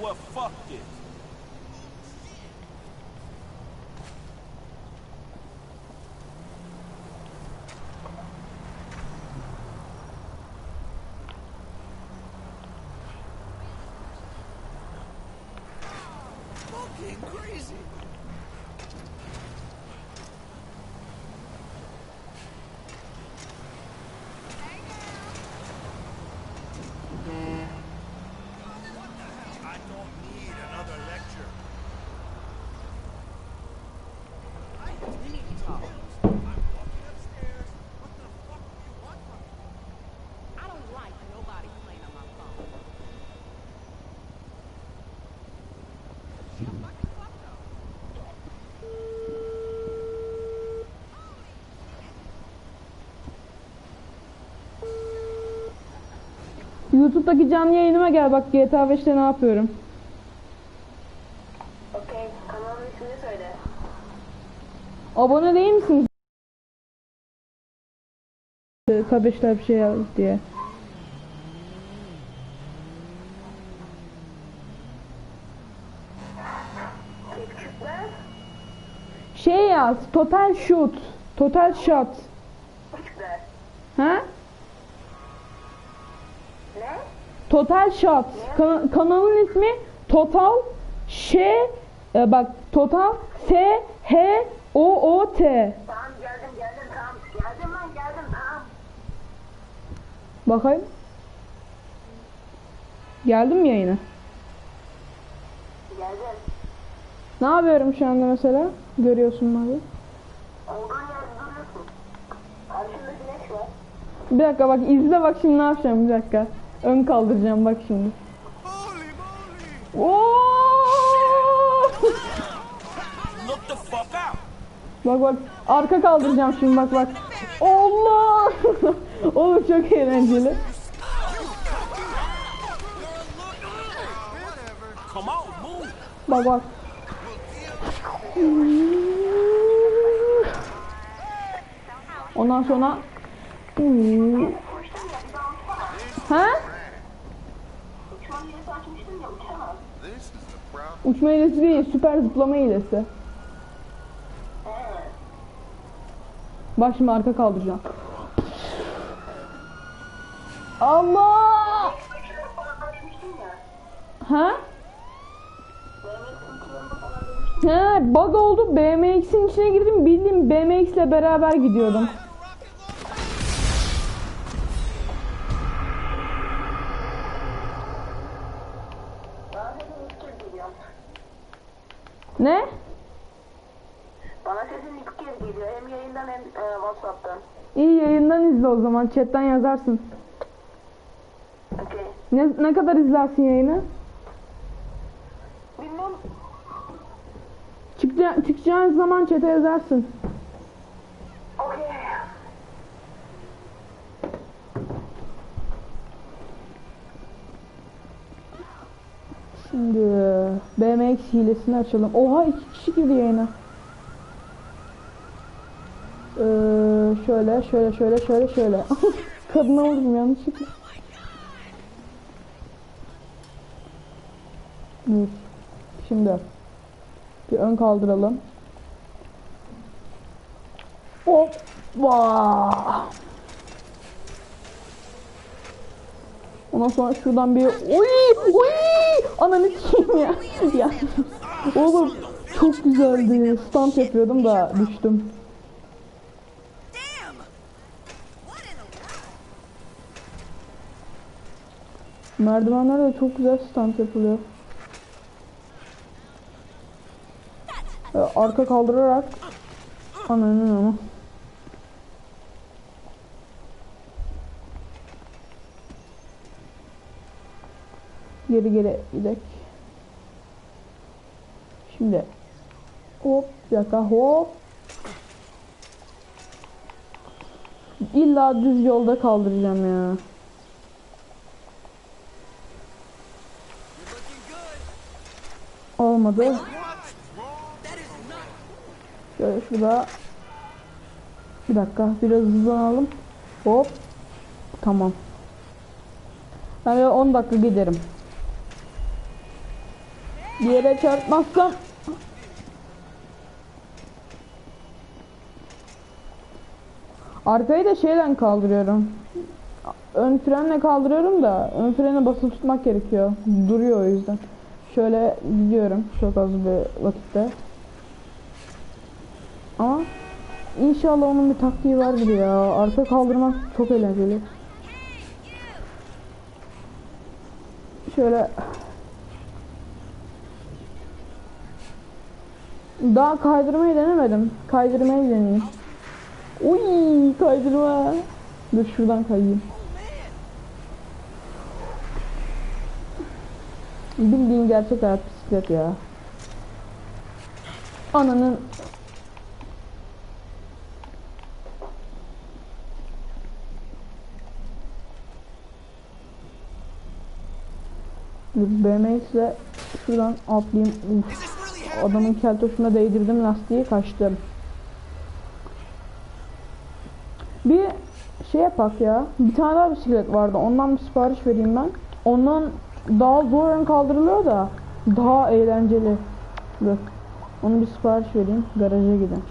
what the fuck is. YouTube'daki canlı yayınıma gel bak GTA 5'te ne yapıyorum. Okey, kanalın ismini söyle. Abone değil misiniz? Kardeşler bir şey yaz diye. Şey yaz. Total shoot. Total shot. Ha? Total shot. Kana- kanalın ismi Total Ş e, bak Total S H O O T. Tamam geldim geldim tamam. Geldim lan geldim tamam. Bakayım. Geldim mi yayına? Geldim. Ne yapıyorum şu anda mesela? Görüyorsun abi. Olduğun yerde duruyorsun. Karşında güneş var. Bir dakika bak izle bak şimdi ne yapacağım bir dakika. Ön kaldıracağım bak şimdi. Bak bak arka kaldıracağım şimdi bak bak. Allah! Oğlum çok eğlenceli. Bak bak. Ondan sonra Ha? Uçma hilesi açmıştım ya uçamam. This is the problem. Uçma hilesi değil, süper zıplama hilesi. Bak şimdi arka kaldıracağım. Allah! Ha? He, bug oldu. BMX'in içine girdim. Bildiğim BMX ile beraber gidiyordum. O zaman. Chatten yazarsın. Okey. Ne, ne kadar izlersin yayını? Bilmem. Çıkca, çıkacağın zaman chat'e yazarsın. Okey. Şimdi BMX hilesini açalım. Oha iki kişi girdi yayına. Şöyle şöyle şöyle şöyle şöyle. Kadına vurdum yanlışlıkla. Dur. Şimdi bir ön kaldıralım. Hoppa. Ondan sonra şuradan bir oy oy ananı sikeyim ya. ya. Oğlum çok güzeldi. Stunt yapıyordum da düştüm. Damn! What in the world? Merdivenlerde de çok güzel stunt yapılıyor. Arka kaldırarak ananın ama. Geri geri gidek. Şimdi hop dakika hop. İlla düz yolda kaldıracağım ya. Olmadı. Şöyle şurada. Bir dakika biraz hızlanalım. Hop. Tamam. Ben böyle 10 dakika giderim. Bir yere çarpmazsam. Arkayı da şeyden kaldırıyorum. Ön frenle kaldırıyorum da ön frene basılı tutmak gerekiyor. Duruyor o yüzden. Şöyle gidiyorum çok az bir vakitte. Ama inşallah onun bir taktiği vardır ya. Arka kaldırmak çok eğlenceli. Şöyle Daha kaydırmayı denemedim. Kaydırmayı deneyeyim. Uy kaydırma. Dur şuradan kayayım. Bildiğin gerçek hayat bisiklet ya. Ananın BMX'le şuradan atlayayım. Adamın keltoşuna değdirdim lastiği kaçtım. Bir şey yapak ya. Bir tane daha bisiklet vardı. Ondan bir sipariş vereyim ben. Ondan daha zor ön kaldırılıyor da daha eğlenceli. Dur. Onu bir sipariş vereyim. Garaja gidin.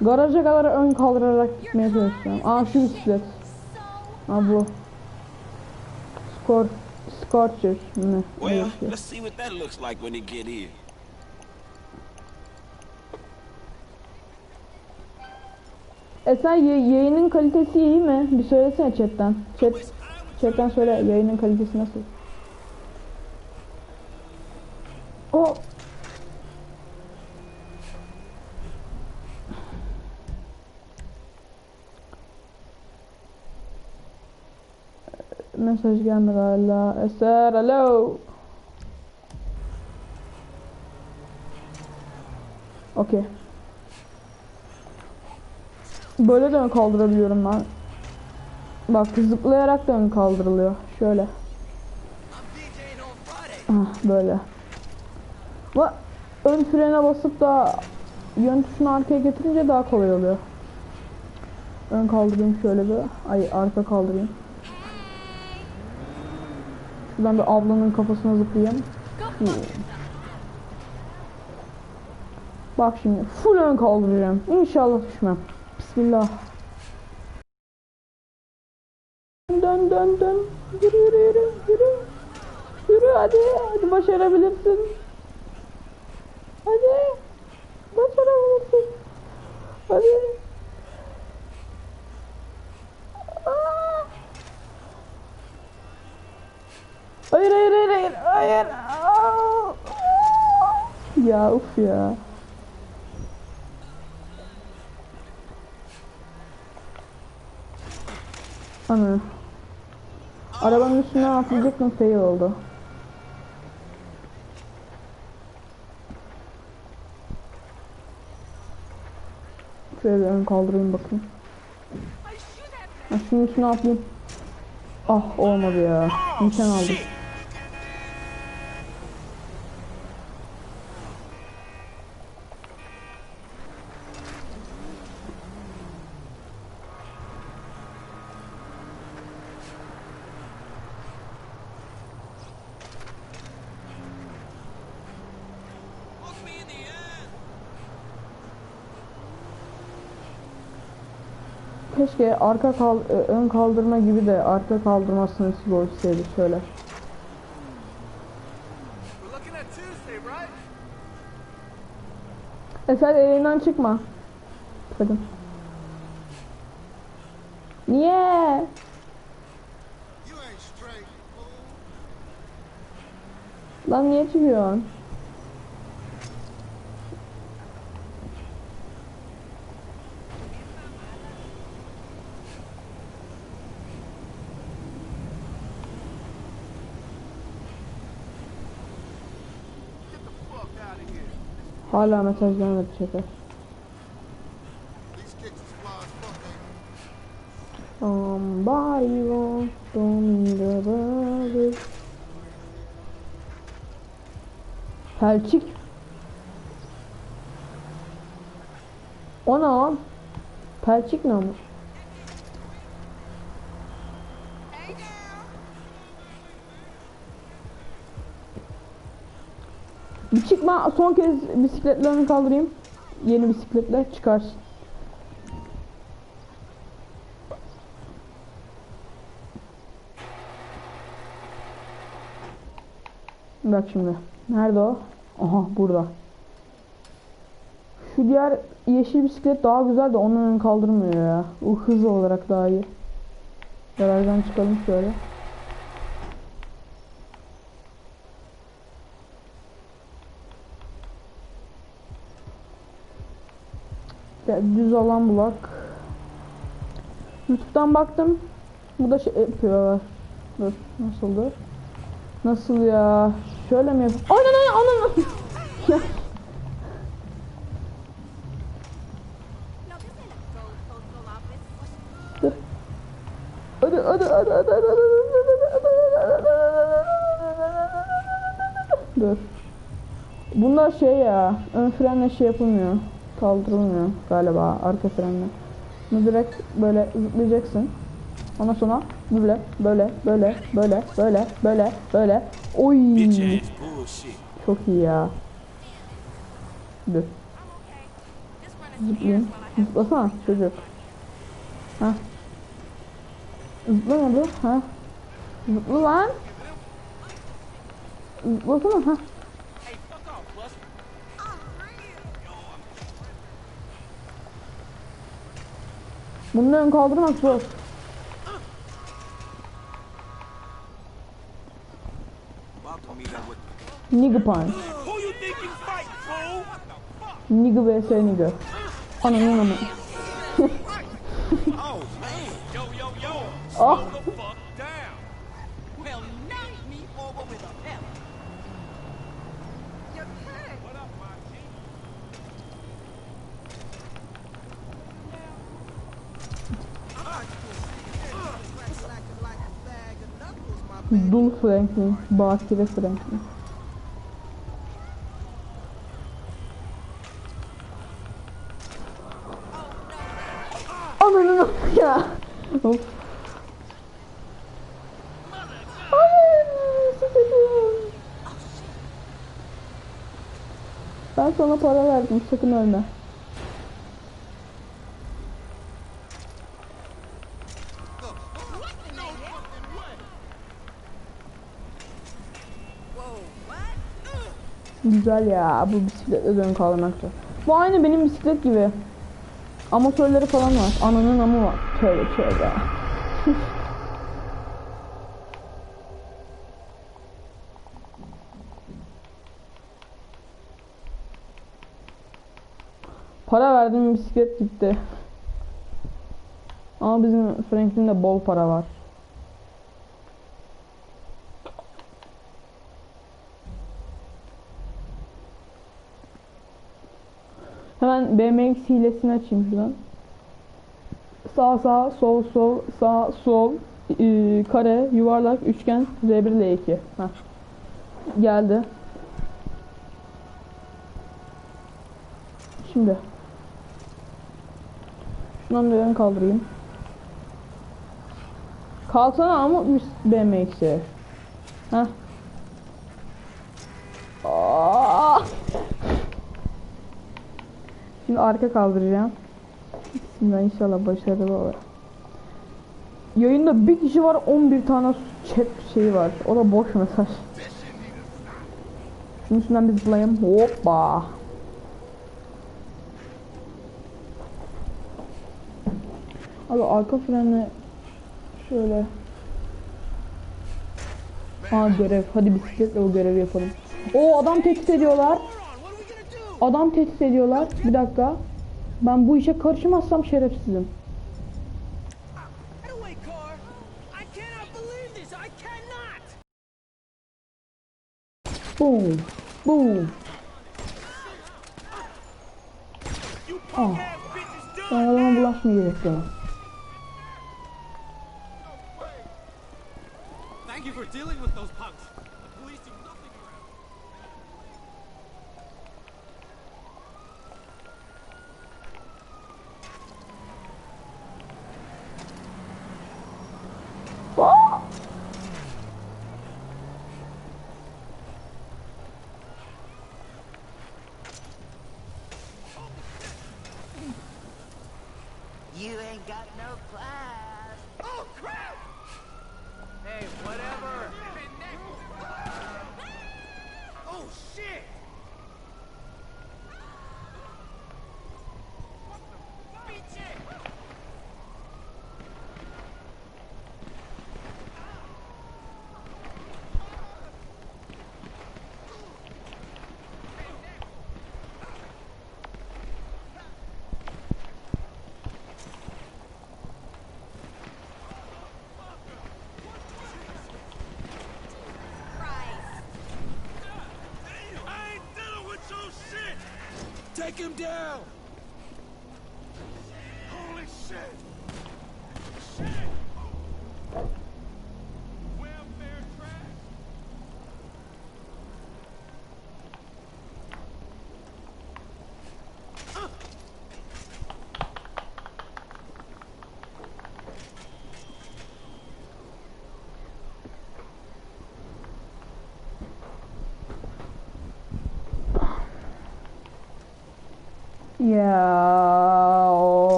Garaja kadar ön kaldırarak gitmeye çalışıyorum. Aa şu bisiklet. Aa bu. Skor Scorcher? Öyle Well, let's see what that looks like when they get here. E sen yayının kalitesi iyi mi? Bir söylesene chatten. Chat, chatten söyle yayının kalitesi nasıl? O Mesaj gelmedi hala. Eser hello. Okey. Böyle de ön kaldırabiliyorum ben. Bak zıplayarak da ön kaldırılıyor. Şöyle. Ah böyle. Ve ön frene basıp da yön tuşunu arkaya getirince daha kolay oluyor. Ön kaldırayım şöyle bir. Ay arka kaldırayım. Şuradan bir ablanın kafasına zıplayayım. Bak şimdi full ön kaldıracağım. İnşallah düşmem. Bismillah. Hadi. Hadi başarabilirsin. Hadi. Başarabilirsin. Hadi. Aa. Hayır hayır hayır hayır. Hayır. Aa. Ya uf ya. Ana. Arabanın üstünden atlayacaktım fail oldu. Şöyle ön kaldırayım bakayım. Ha, şunun üstüne atlayayım. Ah olmadı ya. Nişan aldım. Keşke arka kal e, ön kaldırma gibi de arka kaldırmasını at Tuesday, right? Eser yayından çıkma. Dedim. Niye? Lan niye çıkıyorsun? Get the fuck out of here. Hala mesaj gelmedi şeker. Somebody wants to the body. Pelçik. O ne lan? Pelçik ne olmuş? Çıkma son kez bisikletlerini kaldırayım. Yeni bisikletle çıkarsın. Bak şimdi. Nerede o? Aha burada. Şu diğer yeşil bisiklet daha güzel de onun önünü kaldırmıyor ya. O hız olarak daha iyi. Garajdan çıkalım şöyle. Düz alan bulak. YouTube'dan baktım. Bu da şey yapıyorlar. Dur nasıldır? Nasıl ya? Şöyle mi yapayım? Aynen aynen aynen. ya. Hadi hadi hadi hadi hadi Dur. Bunlar şey ya, ön frenle şey yapılmıyor. Kaldırılmıyor galiba arka frenle. Bunu direkt böyle zıplayacaksın. Ondan sonra böyle böyle böyle böyle böyle böyle böyle. Oy. Çok iyi ya. Dur. Zıplayayım. Zıplasana çocuk. Ha. Zıplamadı. Ha. Zıpla lan. Zıplasana. Ha. Bunun ön kaldırmak zor. Nigga punch. Nigga vs nigga. Ananın anı. Oh Dul Franklin. Bakire Franklin. Ananın anı ya. Of. Hayır. sıkıntı. Ben sana para verdim. Sakın ölme. Güzel ya bu bisikletle dön kaldırmak zor. Bu aynı benim bisiklet gibi. Amatörleri falan var. Ananın amı var. Tövbe tövbe. para verdim bisiklet gitti. Ama bizim Franklin'de bol para var. Hemen BMX hilesini açayım şuradan. Sağ sağ sol sol sağ sol ee, kare yuvarlak üçgen R1 L2. Heh. Geldi. Şimdi. Şundan da ön kaldırayım. Kalksana ama BMX'e. Heh. Şimdi arka kaldıracağım. Bismillah inşallah başarılı olur. Yayında bir kişi var 11 tane chat şeyi var. O da boş mesaj. Şunun üstünden bir zıplayayım. Hoppa. Abi arka freni şöyle. Ha görev. Hadi bisikletle o görevi yapalım. O adam tehdit ediyorlar. Adam tehdit ediyorlar. Bir dakika. Ben bu işe karışmazsam şerefsizim. Boom. Boom. Sen done. adama bulaşmayacaksın. Thank you for dealing with those punks. Take him down! Holy shit!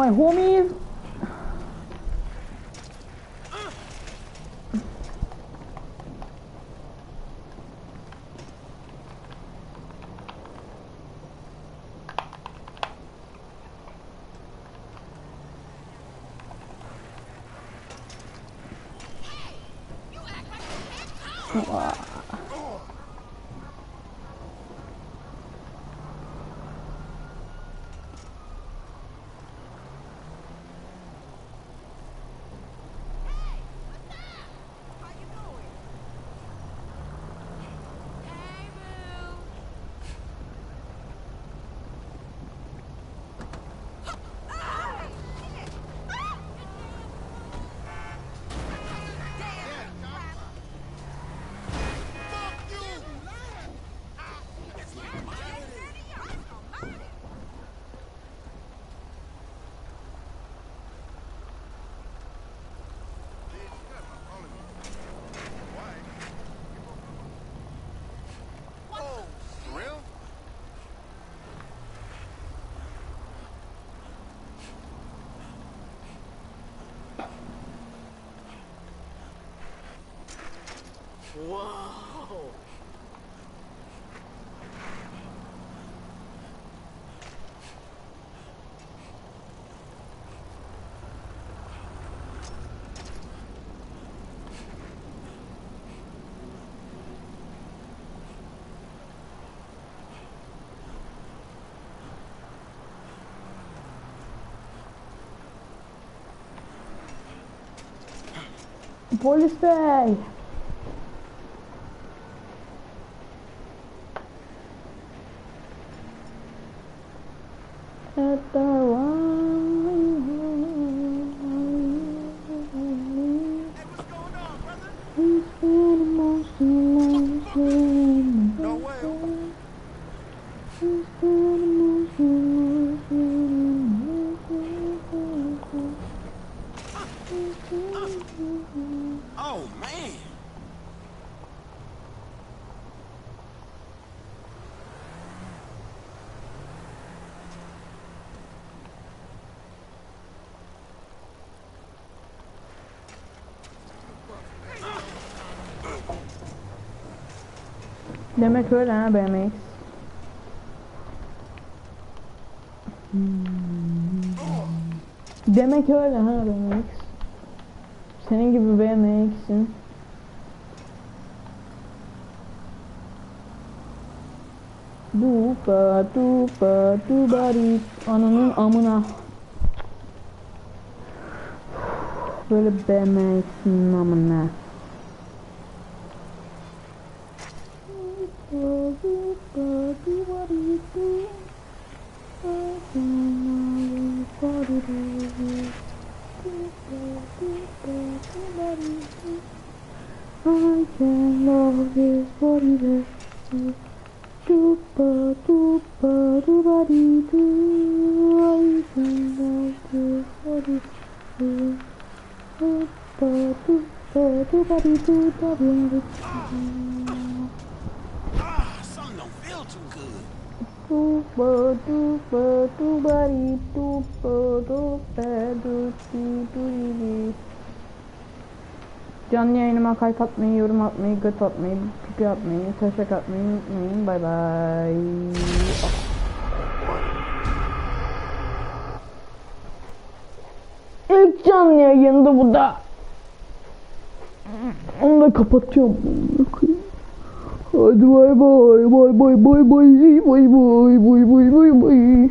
My homies. Uau! Polícia! É. No way! Demek öyle ha BMX. Hmm. Demek öyle ha BMX. Senin gibi BMX'in. Dupa dupa dubari ananın amına. Böyle BMX'in amına. baby, what do you do? I don't know what you it is. I can love is what it is. Dupa, dupa, dupa, dee, doo. I can love is what it is. Dupa, dupa, dupa, dee, doo, da, dee, doo. Tuba tuba tubari tuba tuba du du du di. Canlı yayınıma kalp atmayı, yorum atmayı, göt atmayı, pipi atmayı, taşak atmayı unutmayın. Bay bay. İlk canlı yayında bu da. Onu da kapatıyorum. Hadi bay bay bay bay bay bay bay bay bay bay bay bay